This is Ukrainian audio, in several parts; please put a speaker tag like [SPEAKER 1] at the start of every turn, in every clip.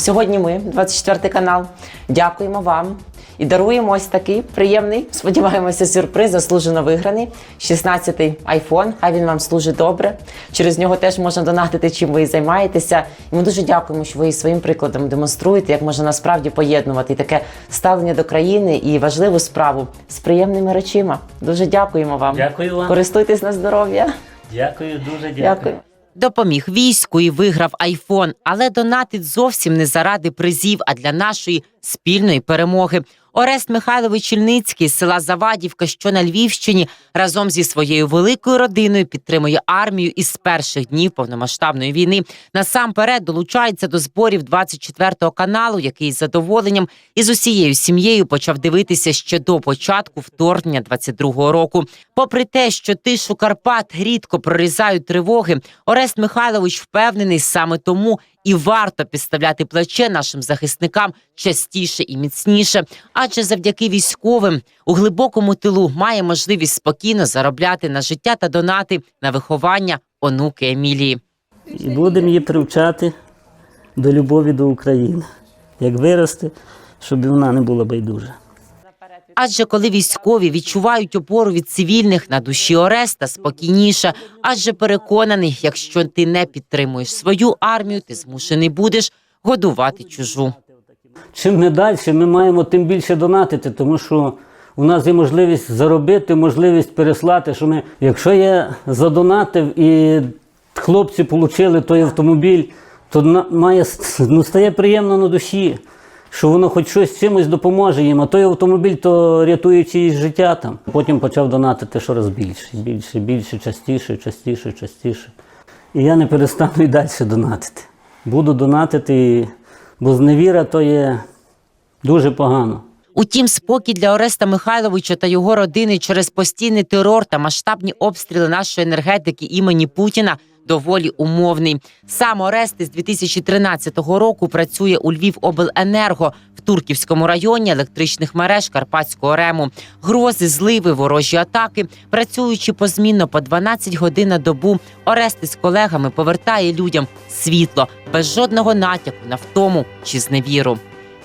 [SPEAKER 1] Сьогодні ми, 24 канал, дякуємо вам і даруємо ось такий приємний, сподіваємося, сюрприз, заслужено виграний. 16-й айфон. Хай він вам служить добре. Через нього теж можна донатити, чим ви займаєтеся. І ми дуже дякуємо, що ви своїм прикладом демонструєте, як можна насправді поєднувати і таке ставлення до країни і важливу справу з приємними речима. Дуже дякуємо вам.
[SPEAKER 2] Дякую вам.
[SPEAKER 1] Користуйтесь на здоров'я.
[SPEAKER 2] Дякую, дуже дякую.
[SPEAKER 1] Дякую.
[SPEAKER 3] Допоміг війську і виграв айфон, але донатить зовсім не заради призів, а для нашої спільної перемоги. Орест Михайлович Чільницький з села Завадівка, що на Львівщині, разом зі своєю великою родиною підтримує армію із перших днів повномасштабної війни. Насамперед долучається до зборів 24 каналу, який з задоволенням і з усією сім'єю почав дивитися ще до початку вторгнення 22-го року. Попри те, що тишу Карпат рідко прорізають тривоги, Орест Михайлович впевнений саме тому. І варто підставляти плече нашим захисникам частіше і міцніше, адже завдяки військовим у глибокому тилу має можливість спокійно заробляти на життя та донати на виховання онуки Емілії.
[SPEAKER 2] І будемо її привчати до любові до України. Як виросте, щоб вона не була байдужа.
[SPEAKER 3] Адже коли військові відчувають опору від цивільних на душі Ореста спокійніше, адже переконаний, якщо ти не підтримуєш свою армію, ти змушений будеш годувати чужу.
[SPEAKER 2] Чим ми далі, ми маємо тим більше донатити, тому що у нас є можливість заробити, можливість переслати. Що ми, якщо я задонатив і хлопці отримали той автомобіль, то має ну, стає приємно на душі, що воно хоч щось чимось допоможе їм. А той автомобіль то рятує чиїсь життя там. Потім почав донатити щораз більше, більше, більше, частіше, частіше, частіше. І я не перестану і далі донатити. Буду донатити, бо зневіра то є дуже погано.
[SPEAKER 3] Утім, спокій для Ореста Михайловича та його родини через постійний терор та масштабні обстріли нашої енергетики імені Путіна доволі умовний. Сам Орест із 2013 року працює у Львівобленерго в Турківському районі електричних мереж Карпатського рему. Грози, зливи, ворожі атаки. Працюючи позмінно по 12 годин на добу, Орест із колегами повертає людям світло без жодного натяку на втому чи зневіру.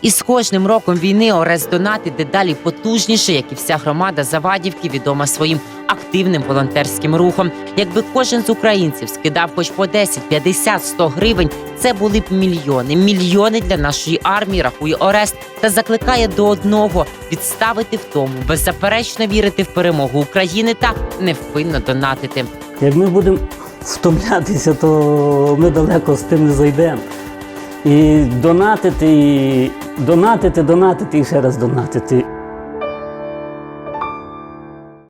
[SPEAKER 3] І з кожним роком війни Орест донатить дедалі потужніше, як і вся громада Завадівки, відома своїм активним волонтерським рухом. Якби кожен з українців скидав хоч по 10, 50, 100 гривень, це були б мільйони. Мільйони для нашої армії рахує Орест та закликає до одного відставити втому, беззаперечно вірити в перемогу України та невпинно донатити.
[SPEAKER 2] Як ми будемо втомлятися, то ми далеко з тим не зайдемо. І донатити, донатити, донатити і ще раз донатити.